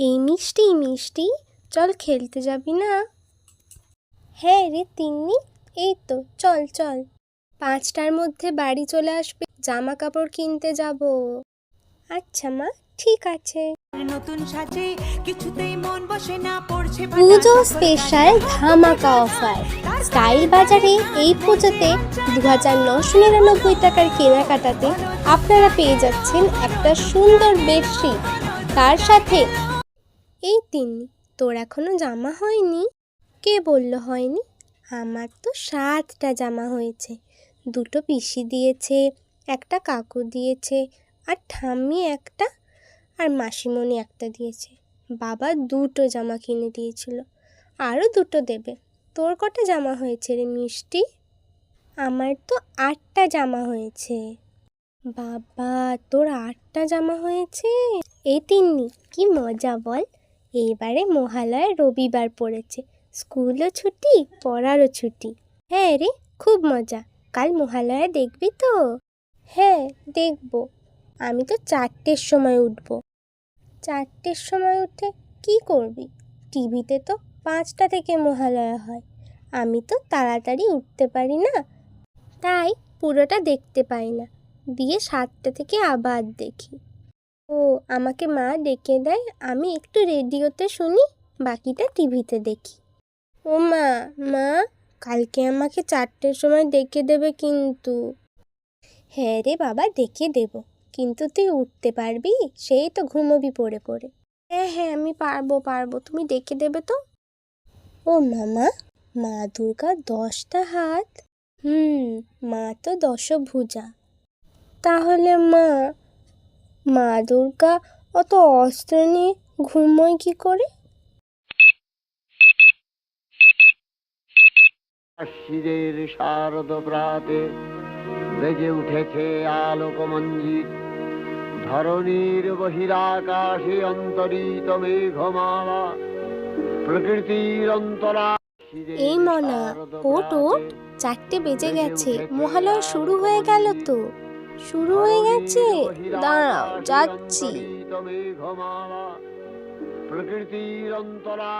এই মিষ্টি মিষ্টি চল খেলতে যাবি না? হ্যাঁ রে তিন্নি এই তো চল চল। পাঁচটার মধ্যে বাড়ি চলে আসবে জামা কাপড় কিনতে যাব। আচ্ছা মা ঠিক আছে। নতুন সাজে কিছুতেই মন বসে না পড়ছে পুজো স্পেশাল ধামাকা অফার স্টাইল বাজারে এই পুজোতে দু হাজার নশো নিরানব্বই টাকার কেনাকাটাতে আপনারা পেয়ে যাচ্ছেন একটা সুন্দর বেডশিট তার সাথে এই তিন্নি তোর এখনও জামা হয়নি? কে বলল হয়নি? আমার তো সাতটা জামা হয়েছে। দুটো পিসি দিয়েছে, একটা কাকু দিয়েছে, আর ঠাম্মি একটা, আর মাসিমণি একটা দিয়েছে। বাবা দুটো জামা কিনে দিয়েছিল। আরও দুটো দেবে। তোর কটা জামা হয়েছে রে মিষ্টি? আমার তো আটটা জামা হয়েছে। বাবা, তোর আটটা জামা হয়েছে? এই তিন্নি, কি মজা বল। এইবারে মহালয়া রবিবার পড়েছে। স্কুলও ছুটি, পড়ারও ছুটি। হ্যাঁ রে, খুব মজা। কাল মহালয়া দেখবি তো? হ্যাঁ দেখব। আমি তো চারটের সময় উঠবো। চারটের সময় উঠে কি করবি? টিভিতে তো পাঁচটা থেকে মহালয়া হয়। আমি তো তাড়াতাড়ি উঠতে পারি না। তাই পুরোটা দেখতে পাই না। দিয়ে সাতটা থেকে আবার দেখি। ও আমাকে মা ডেকে দেয়, আমি একটু রেডিওতে শুনি, বাকিটা টিভিতে দেখি। ও মা মা, কালকে আমাকে চারটের সময় ডেকে দেবে কিন্তু। হ্যাঁ রে বাবা, ডেকে দেব। কিন্তু তুই উঠতে পারবি? সেই তো ঘুমোবি পড়ে পড়ে। হ্যাঁ হ্যাঁ আমি পারব পারব। তুমি ডেকে দেবে তো? ও মামা, মা দুর্গা দশটা হাত। হুম, মা তো দশভুজা। তাহলে মা মা দুর্গা অত অস্ত্র নিয়ে ঘুমোয় কি করে? শিরের শারদ প্রাতে বেজে উঠেছে আলোকমঞ্জিত। ধরণীর বহিরাকাশে অন্তরিত মেঘমালা প্রকৃতির অন্তরা এই মনা ওট ওট চারটে বেজে গেছে মহালয়া শুরু হয়ে গেল তো। শুরু হয়ে গেছে। দাঁড়াও যাচ্ছি। প্রকৃতির অন্তরা